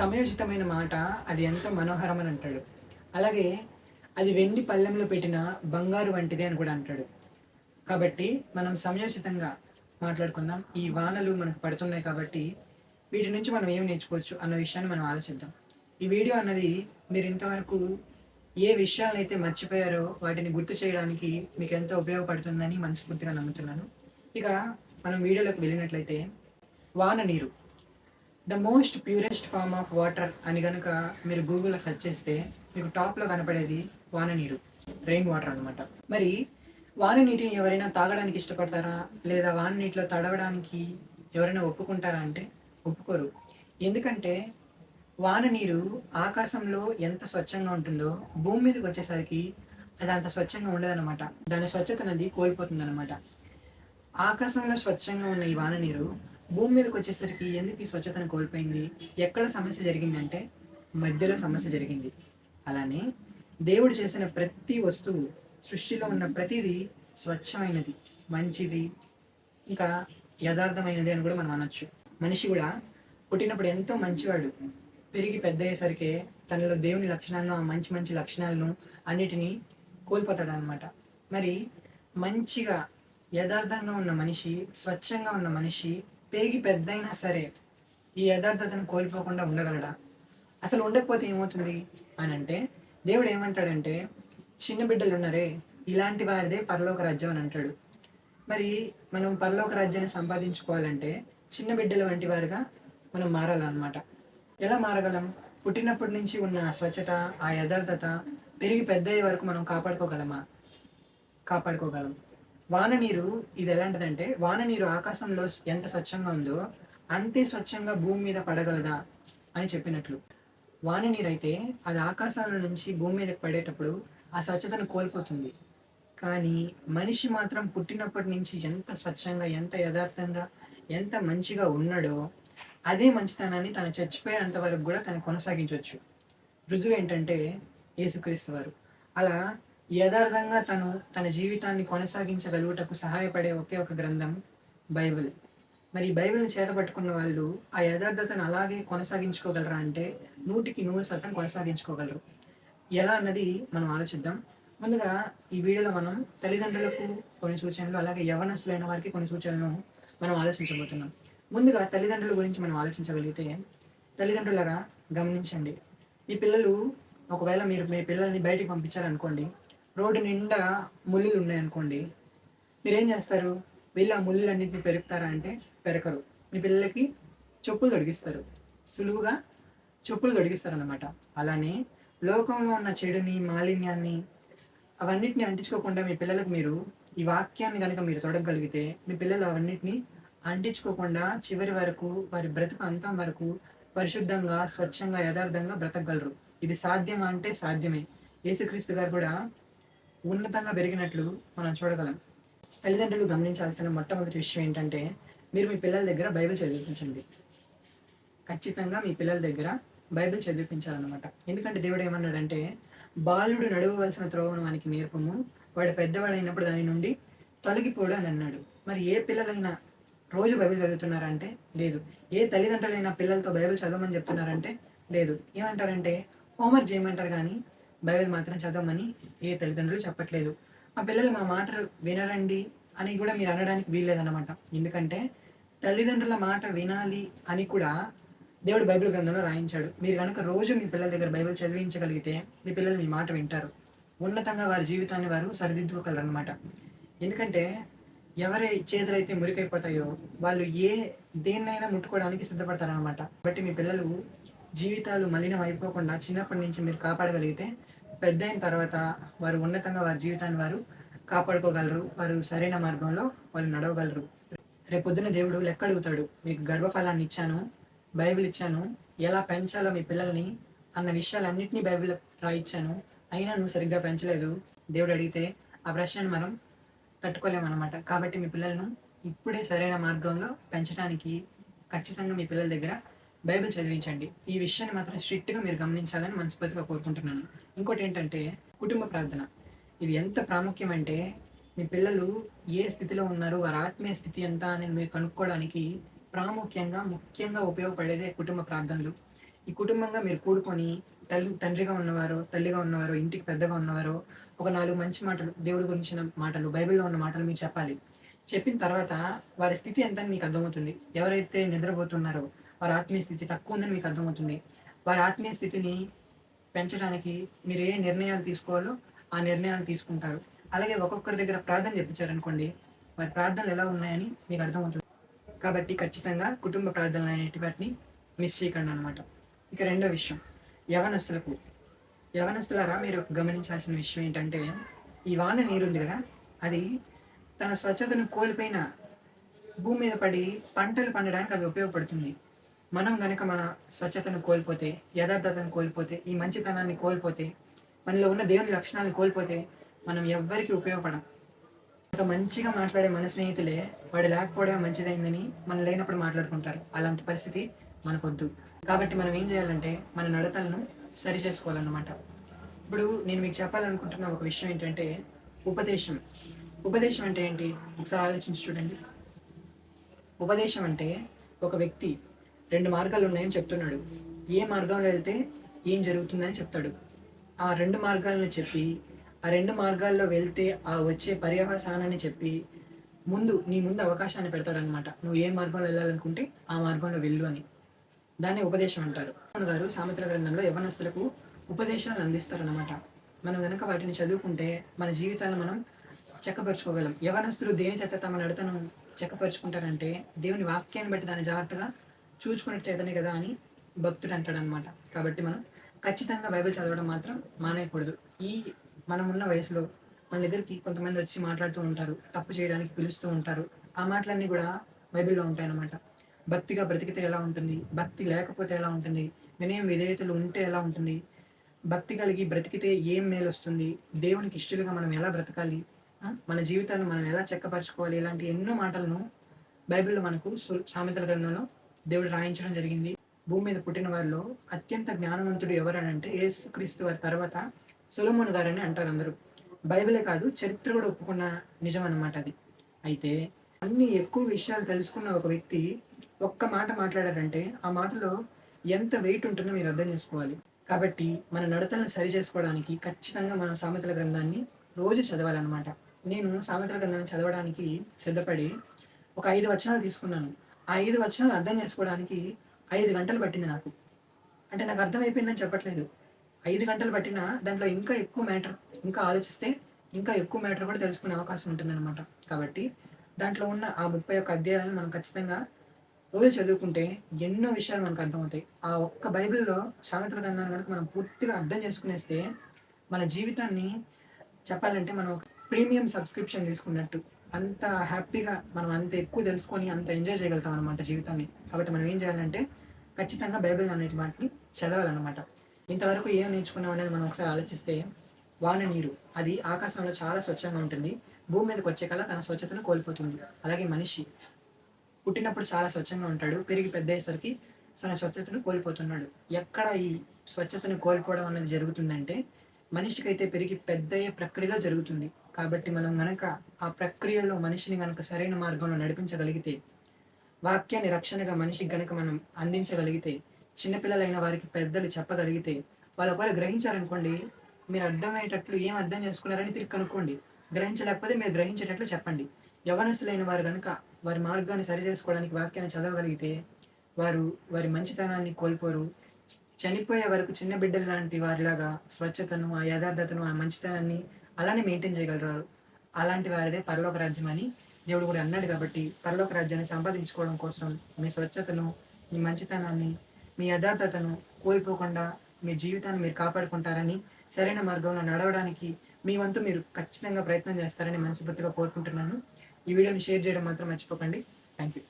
సమయోచితమైన మాట అది ఎంత మనోహరం అని అంటాడు. అలాగే అది వెండి పళ్ళెంలో పెట్టిన బంగారు వంటిది అని కూడా అంటాడు. కాబట్టి మనం సమయోచితంగా మాట్లాడుకుందాం. ఈ వానలు మనకు పడుతున్నాయి కాబట్టి వీటి నుంచి మనం ఏం నేర్చుకోవచ్చు అన్న విషయాన్ని మనం ఆలోచిద్దాం. ఈ వీడియో అన్నది మీరు ఇంతవరకు ఏ విషయాలైతే మర్చిపోయారో వాటిని గుర్తు చేయడానికి మీకు ఎంతో ఉపయోగపడుతుందని మనస్ఫూర్తిగా నమ్ముతున్నాను. ఇక మనం వీడియోలోకి వెళ్ళినట్లయితే వాన నీరు the most purest form of water అని కనుక మీరు గూగుల్లో సెర్చ్ చేస్తే మీకు టాప్లో కనపడేది వాన నీరు రెయిన్ వాటర్ అన్నమాట. మరి వాన నీటిని ఎవరైనా తాగడానికి ఇష్టపడతారా? లేదా వాన నీటిలో తడవడానికి ఎవరైనా ఒప్పుకుంటారా అంటే ఒప్పుకోరు. ఎందుకంటే వాన నీరు ఆకాశంలో ఎంత స్వచ్ఛంగా ఉంటుందో భూమి మీదకి వచ్చేసరికి అది అంత స్వచ్ఛంగా ఉండదన్నమాట. దాని స్వచ్ఛత అనేది కోల్పోతుంది ఆకాశంలో స్వచ్ఛంగా ఉన్న ఈ వాన నీరు భూమి మీదకి వచ్చేసరికి ఎందుకు ఈ స్వచ్ఛతను కోల్పోయింది? ఎక్కడ సమస్య జరిగిందంటే మధ్యలో సమస్య జరిగింది. అలానే దేవుడు చేసిన ప్రతి వస్తువు సృష్టిలో ఉన్న ప్రతిదీ స్వచ్ఛమైనది మంచిది ఇంకా యథార్థమైనది అని కూడా మనం అనొచ్చు. మనిషి కూడా పుట్టినప్పుడు ఎంతో మంచివాడు. పెరిగి పెద్ద అయ్యేసరికి తనలో దేవుని లక్షణాలను ఆ మంచి మంచి లక్షణాలను అన్నిటినీ కోల్పోతాడు అనమాట మరి మంచిగా యథార్థంగా ఉన్న మనిషి స్వచ్ఛంగా ఉన్న మనిషి పెరిగి పెద్దయినా సరే ఈ యథార్థతను కోల్పోకుండా ఉండగలడా? అసలు ఉండకపోతే ఏమవుతుంది? అని అంటే దేవుడు ఏమంటాడంటే చిన్న బిడ్డలు ఉన్నారే ఇలాంటి వారిదే పరలోక రాజ్యం అని అంటాడు. మరి మనం పరలోక రాజ్యాన్ని సంపాదించుకోవాలంటే చిన్న బిడ్డల వంటి వారుగా మనం మారాలన్నమాట. ఎలా మారగలం? పుట్టినప్పటి నుంచి ఉన్న స్వచ్ఛత ఆ యథార్థత పెరిగి పెద్ద అయ్యే వరకు మనం కాపాడుకోగలమా? కాపాడుకోగలం. వాన నీరు ఇది ఎలాంటిదంటే వాన నీరు ఆకాశంలో ఎంత స్వచ్ఛంగా ఉందో అంతే స్వచ్ఛంగా భూమి మీద పడగలదా అని చెప్పినట్లు. వాన నీరు అయితే అది ఆకాశంలో నుంచి భూమి మీదకి పడేటప్పుడు ఆ స్వచ్ఛతను కోల్పోతుంది. కానీ మనిషి మాత్రం పుట్టినప్పటి నుంచి ఎంత స్వచ్ఛంగా ఎంత యథార్థంగా ఎంత మంచిగా ఉన్నాడో అదే మంచితనాన్ని తను చచ్చిపోయేంత వరకు కూడా తను కొనసాగించవచ్చు. రుజువు ఏంటంటే యేసుక్రీస్తు వారు. అలా యథార్థంగా తను తన జీవితాన్ని కొనసాగించగలుగుటకు సహాయపడే ఒకే ఒక గ్రంథం బైబిల్. మరి బైబిల్ని చేతపట్టుకున్న వాళ్ళు ఆ యథార్థతను అలాగే కొనసాగించుకోగలరా అంటే నూటికి నూరు శాతం కొనసాగించుకోగలరు. ఎలా అన్నది మనం ఆలోచిద్దాం. ముందుగా ఈ వీడియోలో మనం తల్లిదండ్రులకు కొన్ని సూచనలు అలాగే యవనస్తులైన వారికి కొన్ని సూచనలను మనం ఆలోచించబోతున్నాం. ముందుగా తల్లిదండ్రుల గురించి మనం ఆలోచించగలిగితే తల్లిదండ్రులరా గమనించండి. మీ పిల్లలు ఒకవేళ మీరు మీ పిల్లల్ని బయటికి పంపించారనుకోండి రోడ్డు నిండా ముళ్ళు ఉన్నాయనుకోండి మీరేం చేస్తారు? వీళ్ళు ఆ ముళ్ళులన్నింటినీ పెరుగుతారా అంటే పెరకరు. మీ పిల్లలకి చెప్పులు తొడిగిస్తారు. సులువుగా చెప్పులు తొడిగిస్తారు అన్నమాట అలానే లోకంలో ఉన్న చెడుని మాలిన్యాన్ని అవన్నిటిని అంటించుకోకుండా మీ పిల్లలకు మీరు ఈ వాక్యాన్ని కనుక మీరు తొడగలిగితే మీ పిల్లలు అవన్నిటిని అంటించుకోకుండా చివరి వరకు వారి బ్రతుకు అంతం వరకు పరిశుద్ధంగా స్వచ్ఛంగా యథార్థంగా బ్రతకగలరు. ఇది సాధ్యమా అంటే సాధ్యమే. యేసుక్రీస్తు గారు కూడా ఉన్నతంగా పెరిగినట్లు మనం చూడగలం. తల్లిదండ్రులు గమనించాల్సిన మొట్టమొదటి విషయం ఏంటంటే మీరు మీ పిల్లల దగ్గర బైబిల్ చదివించండి. ఖచ్చితంగా మీ పిల్లల దగ్గర బైబిల్ చదివించాలన్నమాట. ఎందుకంటే దేవుడు ఏమన్నాడంటే బాలుడు నడవవలసిన త్రోవను వానికి నేర్పము. వాడు పెద్దవాడైనప్పుడు దాని నుండి తొలగిపోడు అని అన్నాడు. మరి ఏ పిల్లలైనా రోజు బైబిల్ చదువుతున్నారంటే లేదు. ఏ తల్లిదండ్రులైనా పిల్లలతో బైబిల్ చదవమని చెప్తున్నారంటే లేదు. ఏమంటారంటే హోంవర్క్ చేయమంటారు కానీ బైబిల్ మాత్రం చదవమని ఏ తల్లిదండ్రులు చెప్పట్లేదు. మా పిల్లలు మా మాట వినరండి అని కూడా మీరు అనడానికి వీల్లేదన్నమాట. ఎందుకంటే తల్లిదండ్రుల మాట వినాలి అని కూడా దేవుడు బైబిల్ గ్రంథంలో రాయించాడు. మీరు కనుక రోజు మీ పిల్లల దగ్గర బైబిల్ చదివించగలిగితే మీ పిల్లలు మీ మాట వింటారు. ఉన్నతంగా వారి జీవితాన్ని వారు సరిదిద్దుకోగలరు అనమాట ఎందుకంటే ఎవరి చేతులైతే మురికైపోతాయో వాళ్ళు ఏ దేన్నైనా ముట్టుకోవడానికి సిద్ధపడతారనమాట బట్టి మీ పిల్లలు జీవితాలు మలినం అయిపోకుండా చిన్నప్పటి నుంచి మీరు కాపాడగలిగితే పెద్ద అయిన తర్వాత వారు ఉన్నతంగా వారి జీవితాన్ని వారు కాపాడుకోగలరు వారు సరైన మార్గంలో వాళ్ళు నడవగలరు. రేపొద్దున దేవుడు లెక్క అడుగుతాడు మీకు గర్భఫలాన్ని ఇచ్చాను బైబిల్ ఇచ్చాను ఎలా పెంచాలో మీ పిల్లల్ని అన్న విషయాలన్నింటినీ బైబిల్ రాయిచ్చాను అయినా నువ్వు సరిగ్గా పెంచలేదు. దేవుడు అడిగితే ఆ ప్రశ్నను మనం తట్టుకోలేమన్నమాట కాబట్టి మీ పిల్లలను ఇప్పుడే సరైన మార్గంలో పెంచడానికి ఖచ్చితంగా మీ పిల్లల దగ్గర బైబిల్ చదివించండి. ఈ విషయాన్ని మాత్రం స్ట్రిక్ట్గా మీరు గమనించాలని మనస్ఫూర్తిగా కోరుకుంటున్నాను. ఇంకోటి ఏంటంటే కుటుంబ ప్రార్థన. ఇది ఎంత ప్రాముఖ్యం అంటే మీ పిల్లలు ఏ స్థితిలో ఉన్నారు వారి ఆత్మీయ స్థితి ఎంత అనేది మీరు కనుక్కోవడానికి ప్రాముఖ్యంగా ముఖ్యంగా ఉపయోగపడేదే కుటుంబ ప్రార్థనలు. ఈ కుటుంబంగా మీరు కూడుకొని తల్లి తండ్రిగా ఉన్నవారు తల్లిగా ఉన్నవారు ఇంటికి పెద్దగా ఉన్నవారు ఒక నాలుగు మంచి మాటలు దేవుడి గురించిన మాటలు బైబిల్లో ఉన్న మాటలు మీరు చెప్పాలి. చెప్పిన తర్వాత వారి స్థితి ఎంత అని మీకు అర్థమవుతుంది? ఎవరైతే నిద్రపోతున్నారో వారి ఆత్మీయ స్థితి తక్కువ ఉందని మీకు అర్థమవుతుంది. వారి ఆత్మీయ స్థితిని పెంచడానికి మీరు ఏ నిర్ణయాలు తీసుకోవాలో ఆ నిర్ణయాలు తీసుకుంటారు. అలాగే ఒక్కొక్కరి దగ్గర ప్రార్థన చెప్పించారనుకోండి వారి ప్రార్థనలు ఎలా ఉన్నాయని మీకు అర్థమవుతుంది. కాబట్టి ఖచ్చితంగా కుటుంబ ప్రార్థనలు అనేటి వాటిని మిస్ చేయకండి అనమాట ఇక రెండో విషయం యవనస్తులకు. యవనస్తులారా మీరు గమనించాల్సిన విషయం ఏంటంటే ఈ వాన నీరు ఉంది కదా అది తన స్వచ్ఛతను కోల్పోయిన భూమి మీద పడి పంటలు పండడానికి అది ఉపయోగపడుతుంది. మనం కనుక మన స్వచ్ఛతను కోల్పోతే యథార్థతను కోల్పోతే ఈ మంచితనాన్ని కోల్పోతే మనలో ఉన్న దేవుని లక్షణాలను కోల్పోతే మనం ఎవ్వరికి ఉపయోగపడం. ఒక మంచిగా మాట్లాడే మన స్నేహితులే వాడు లేకపోవడం మంచిదైందని మనం లేనప్పుడు మాట్లాడుకుంటారు. అలాంటి పరిస్థితి మనకొద్దు. కాబట్టి మనం ఏం చేయాలంటే మన నడతలను సరి చేసుకోవాలన్నమాట. ఇప్పుడు నేను మీకు చెప్పాలనుకుంటున్న ఒక విషయం ఏంటంటే ఉపదేశం. ఉపదేశం అంటే ఏంటి? ఒకసారి ఆలోచించి చూడండి. ఉపదేశం అంటే ఒక వ్యక్తి రెండు మార్గాలు ఉన్నాయని చెప్తున్నాడు. ఏ మార్గంలో వెళ్తే ఏం జరుగుతుందని చెప్తాడు. ఆ రెండు మార్గాలను చెప్పి ఆ రెండు మార్గాల్లో వెళ్తే ఆ వచ్చే పర్యవసానాన్ని చెప్పి ముందు నీ ముందు అవకాశాన్ని పెడతాడనమాట నువ్వు ఏ మార్గంలో వెళ్ళాలనుకుంటే ఆ మార్గంలో వెళ్ళు అని. దాన్ని ఉపదేశం అంటారు. గారు సామెతల గ్రంథంలో యవనస్తులకు ఉపదేశాలు అందిస్తారనమాట మనం కనుక వాటిని చదువుకుంటే మన జీవితాలను మనం చెక్కపరుచుకోగలం. యవనస్తులు దేని చేత తమ నడతను చెక్కపరుచుకుంటారంటే దేవుని వాక్యాన్ని బట్టి దాన్ని జాగ్రత్తగా చూచుకున్నట్టు చేతనే కదా అని భక్తుడు అంటాడనమాట కాబట్టి మనం ఖచ్చితంగా బైబిల్ చదవడం మాత్రం మానేయకూడదు. ఈ మనం ఉన్న వయసులో మన దగ్గరికి కొంతమంది వచ్చి మాట్లాడుతూ ఉంటారు తప్పు చేయడానికి పిలుస్తూ ఉంటారు. ఆ మాటలన్నీ కూడా బైబిల్లో ఉంటాయన్నమాట. భక్తిగా బ్రతికితే ఎలా ఉంటుంది? భక్తి లేకపోతే ఎలా ఉంటుంది? వినయం విధేయతలు ఉంటే ఎలా ఉంటుంది? భక్తి కలిగి బ్రతికితే ఏం మేలు వస్తుంది? దేవునికి ఇష్టలుగా మనం ఎలా బ్రతకాలి? మన జీవితాన్ని మనం ఎలా చెక్కపరచుకోవాలి? ఇలాంటి ఎన్నో మాటలను బైబిల్లో మనకు సు- సామెతల గ్రంథంలో దేవుడు రాయించడం జరిగింది. భూమి మీద పుట్టిన వారిలో అత్యంత జ్ఞానవంతుడు ఎవరనంటే యేసు క్రీస్తు వారి తర్వాత సొలమోన్ గారని అంటారు అందరూ. బైబిలే కాదు చరిత్ర కూడా ఒప్పుకున్న నిజం అనమాట అది. అయితే అన్ని ఎక్కువ విషయాలు తెలుసుకున్న ఒక వ్యక్తి ఒక్క మాట మాట్లాడారంటే ఆ మాటలో ఎంత వెయిట్ ఉంటుందో మీరు అర్థం చేసుకోవాలి. కాబట్టి మన నడతలను సరి చేసుకోవడానికి ఖచ్చితంగా మన సామెతల గ్రంథాన్ని రోజు చదవాలన్నమాట. నేను సామెతల గ్రంథాన్ని చదవడానికి సిద్ధపడి ఒక ఐదు వచనాలు తీసుకున్నాను. ఆ ఐదు వచనాలు అర్థం చేసుకోవడానికి ఐదు గంటలు పట్టింది నాకు. అంటే నాకు అర్థమైపోయిందని చెప్పట్లేదు. ఐదు గంటలు పట్టినా దాంట్లో ఇంకా ఎక్కువ మ్యాటర్ ఇంకా ఆలోచిస్తే ఇంకా ఎక్కువ మ్యాటర్ కూడా తెలుసుకునే అవకాశం ఉంటుందన్నమాట. కాబట్టి దాంట్లో ఉన్న ఆ ముప్పై ఒక్క అధ్యాయాలను మనం ఖచ్చితంగా రోజు చదువుకుంటే ఎన్నో విషయాలు మనకు అర్థమవుతాయి. ఆ ఒక్క బైబిల్లో సామెతల గ్రంథాన్ని కనుక మనం పూర్తిగా అర్థం చేసుకునేస్తే మన జీవితాన్ని చెప్పాలంటే మనం ఒక ప్రీమియం సబ్స్క్రిప్షన్ తీసుకున్నట్టు అంత హ్యాపీగా మనం అంత ఎక్కువ తెలుసుకొని అంత ఎంజాయ్ చేయగలుగుతాం అనమాట జీవితాన్ని. కాబట్టి మనం ఏం చేయాలంటే ఖచ్చితంగా బైబిల్ అనేటి వాటిని చదవాలన్నమాట. ఇంతవరకు ఏం నేర్చుకున్నాం అనేది మనం ఒకసారి ఆలోచిస్తే వాన నీరు అది ఆకాశంలో చాలా స్వచ్ఛంగా ఉంటుంది. భూమి మీదకి వచ్చే కల్లా తన స్వచ్ఛతను కోల్పోతుంది. అలాగే మనిషి పుట్టినప్పుడు చాలా స్వచ్ఛంగా ఉంటాడు పెరిగి పెద్ద అయ్యేసరికి తన స్వచ్ఛతను కోల్పోతున్నాడు. ఎక్కడ ఈ స్వచ్ఛతను కోల్పోవడం అనేది జరుగుతుందంటే మనిషికైతే పెరిగి పెద్ద అయ్యే ప్రక్రియలో జరుగుతుంది. కాబట్టి మనం గనక ఆ ప్రక్రియలో మనిషిని గనక సరైన మార్గంలో నడిపించగలిగితే వాక్యాన్ని రక్షణగా మనిషికి గనక మనం అందించగలిగితే చిన్నపిల్లలైన వారికి పెద్దలు చెప్పగలిగితే వాళ్ళు ఒకవేళ గ్రహించారనుకోండి మీరు అర్థమయ్యేటట్లు ఏం అర్థం చేసుకున్నారని తిరిగి కనుక్కోండి. గ్రహించలేకపోతే మీరు గ్రహించేటట్లు చెప్పండి. యవనస్తులైన వారు కనుక వారి మార్గాన్ని సరి చేసుకోవడానికి వాక్యాన్ని చదవగలిగితే వారు వారి మంచితనాన్ని కోల్పోరు. చనిపోయే వరకు చిన్న బిడ్డలు లాంటి వారిలాగా స్వచ్ఛతను ఆ యథార్థతను ఆ మంచితనాన్ని అలానే మెయింటైన్ చేయగలరు అలాంటి వారిదే పరలోక రాజ్యం అని దేవుడు కూడా అన్నాడు కాబట్టి పరలోక రాజ్యాన్ని సంపాదించుకోవడం కోసం మీ స్వచ్ఛతను మీ మంచితనాన్ని మీ యథార్థతను కోల్పోకుండా మీ జీవితాన్ని మీరు కాపాడుకుంటారని సరైన మార్గంలో నడవడానికి మీ వంతు మీరు ఖచ్చితంగా ప్రయత్నం చేస్తారని మనస్ఫూర్తిగా కోరుకుంటున్నాను. ఈ వీడియోని షేర్ చేయడం మాత్రం మర్చిపోకండి. Thank you